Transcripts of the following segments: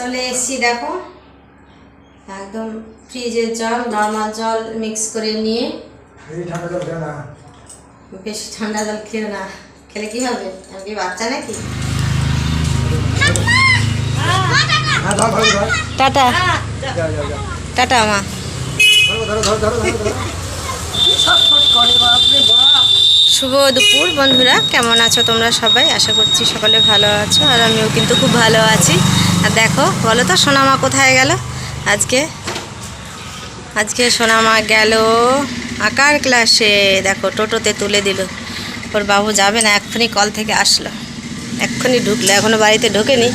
চলে এসছি দেখো। একদম ফ্রিজের জল নর্মাল জল মিক্স করে নিয়ে। বেশি ঠান্ডা জল খেও না। খেলে কি হবে? আমি কি বাচ্চা নাকি? হ্যাঁ ধর ধর ধর। টাটা। যা যা যা। টাটা মা। শুভ দুপুর, বন্ধুরা। কেমন আছো তোমরা সবাই? আশা করছি সকলে ভালো আছো, আর আমিও কিন্তু খুব ভালো আছি। আর দেখো, বলো তো, সোনামা কোথায় গেল? আজকে? আজকে সোনামা গেল আঁকার ক্লাসে দেখো, টোটোতে তুলে দিল। ওর বাবু যাবে না, এক্ষুনি কল থেকে আসলো। এক্ষুনি ঢুকলো এখনও বাড়িতে ঢোকেনি।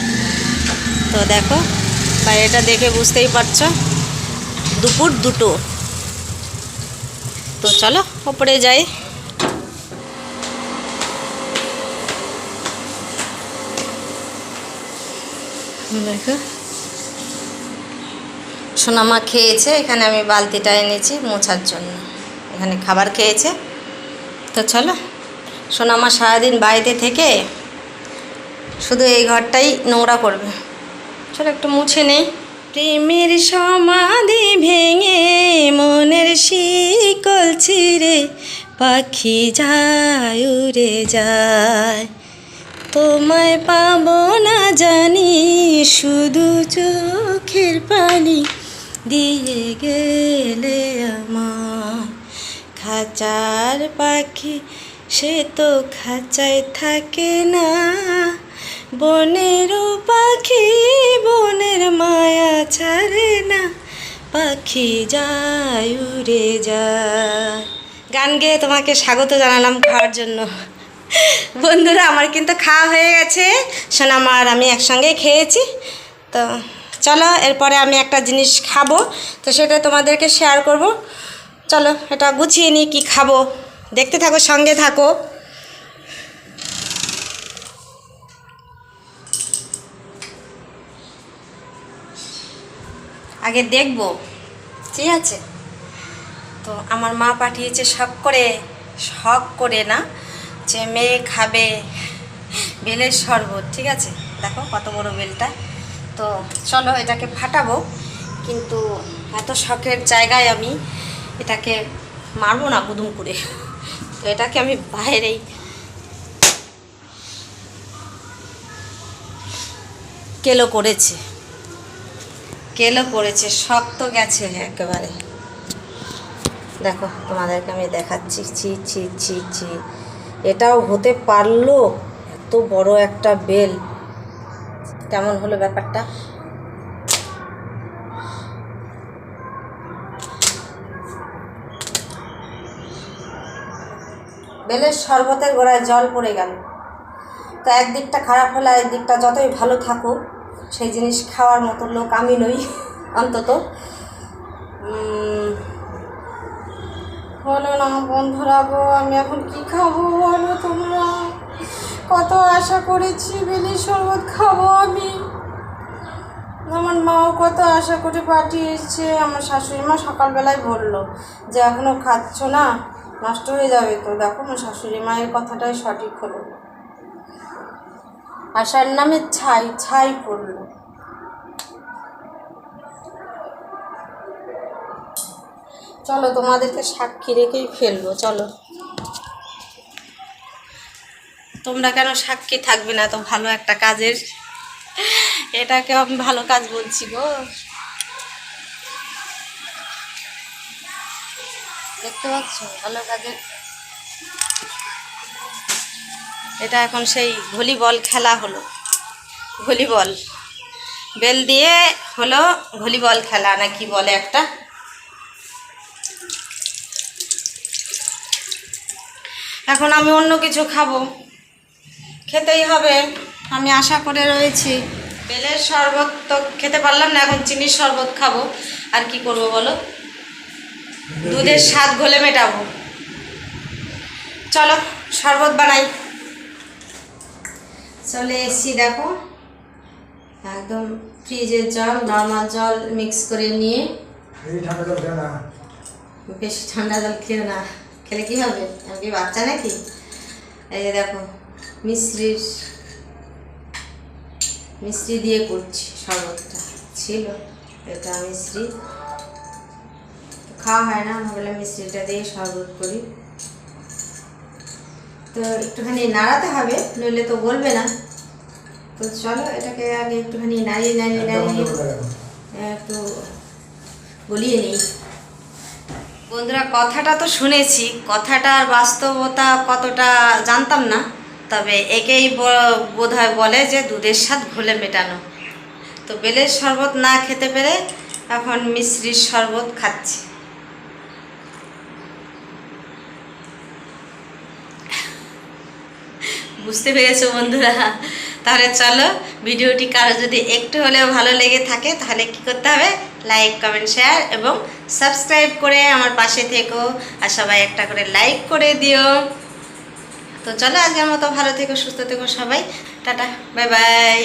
তো দেখো, বাইরেটা দেখে বুঝতেই পারছ। দুপুর দুটো। তো চলো, ওপরে যাই। দেখো। সোনামা খেয়েছে, এখানে আমি বালতিটা এনেছি মোছার জন্য। এখানে খাবার খেয়েছে। তো চলো, সোনামা সারাদিন বাড়িতে থেকে শুধু এই ঘরটাই নোংরা করবে। চলো একটু মুছে নেই। প্রেমের সমাধি ভেঙে মনের শিকল ছিঁড়ে, পাখি যায়, উড়ে যায়। তোমায় পাব না জানি, শুধু চোখের পানি দিয়ে গেলে আমার খাঁচার পাখি, সে তো খাঁচায় থাকে না। বনেরও পাখি, বনের মায়া ছাড়ে না। পাখি যায়, উড়ে যায়। গান গেয়ে তোমাকে স্বাগত জানালাম খাওয়ার জন্য। বন্ধুরা, আমার কিন্তু খাওয়া হয়ে গেছে। সোনামার আমি একসঙ্গে খেয়েছি। তো চলো, এরপরে আমি একটা জিনিস খাব। তো সেটা তোমাদেরকে শেয়ার করব। চলো, এটা গুছিয়ে নিই কী খাব। দেখতে থাকো, সঙ্গে থাকো। আগে দেখব। ঠিক আছে? তো আমার মা পাঠিয়েছে শখ করে। শখ করে না? যে মেয়ে খাবে বেলের শরবত, ঠিক আছে? দেখো কত বড় বেলটা। তো চলো এটাকে ফাটাবো, কিন্তু এত শখের জায়গায় আমি এটাকে মারবো না গুদুম করে। তো এটাকে আমি বাইরেই কেলো করেছে। কেলো করেছে, শক্ত গেছে একেবারে। দেখো তোমাদেরকে আমি দেখাচ্ছি ছি ছি ছি ছি। এটাও হতে পারল? এত বড় একটা বেল। কেমন হলো ব্যাপারটা? বেলের শরবতের গোড়ায় জল পড়ে গেল। তো একদিকটা খারাপ হলে একদিকটা যতই ভালো থাকুক, সেই জিনিস খাওয়ার মতো লোক আমি নই, অন্তত। বলো না বন্ধুরা গো, আমি এখন কি খাব বলো তোমরা? কত আশা করেছি বেলি শরবত খাব আমি। আমার মাও কত আশা করে পাঠিয়েছে, আমার শাশুড়ি মা সকালবেলায় বলল যে এখনও খাচ্ছ না? নষ্ট হয়ে যাবে তো। দেখো, আমার শাশুড়ি মায়ের কথাটাই সঠিক হলো। আশার নামে ছাই ছাই পড়ল চলো, তোমাদেরকে সাক্ষী রেখেই ফেলব, চলো। তোমরা কেন সাক্ষী থাকবে না? তো ভালো একটা কাজের। এটাকে আমি ভালো কাজ বলছি গো। দেখতে পাচ্ছ? ভালো কাজের। এটা এখন সেই ভলিবল খেলা হলো। ভলিবল। বেল দিয়ে হলো ভলিবল খেলা, না কি বলে একটা? এখন আমি অন্য কিছু খাব। খেতেই হবে আমি আশা করে রয়েছি। বেলের শরবত তো খেতে পারলাম না এখন চিনির শরবত খাব। আর কি করব বলো? দুধের স্বাদ ঘোলে মেটাবো। চলো শরবত বানাই। চলে এসছি দেখো। একদম ফ্রিজের জল নর্মাল জল মিক্স করে নিয়ে। বেশি ঠান্ডা জল খেয়ে না। খেলে কি হবে? আমি কি বাচ্চা নাকি? এই যে দেখো মিশ্রির মিষ্টি দিয়ে করছি শরবতটা। ছিল এটা মিষ্টি খাওয়া হয় না ভাবলাম মিষ্টিটা দিয়ে শরবত করি। তো একটুখানি নাড়াতে হবে নইলে তো বলবে না। তো চলো এটাকে আগে একটুখানি নাড়িয়ে নাড়িয়ে নাড়িয়ে। একটু গলিয়ে নিই। বন্ধুরা, কথাটা তো শুনেছি। কথাটার বাস্তবতা কতটা জানতাম না। তবে একেই বোধ বলে যে দুধের স্বাদ ঘোলে মেটানো। তো বেলের শরবত না খেতে পেরে এখন মিশ্রির শরবত খাচ্ছি। বুঝতে পেরেছ বন্ধুরা? তাহলে চলো, ভিডিওটি কারও যদি একটু হলেও ভালো লেগে থাকে, তাহলে কি করতে হবে? লাইক কমেন্ট শেয়ার এবং সাবস্ক্রাইব করে আমার পাশে থেকো আর সবাই একটা করে লাইক করে দিও। তো চলো আজকের মতো ভালো থেকো, সুস্থ থেকো সবাই। Tata bye bye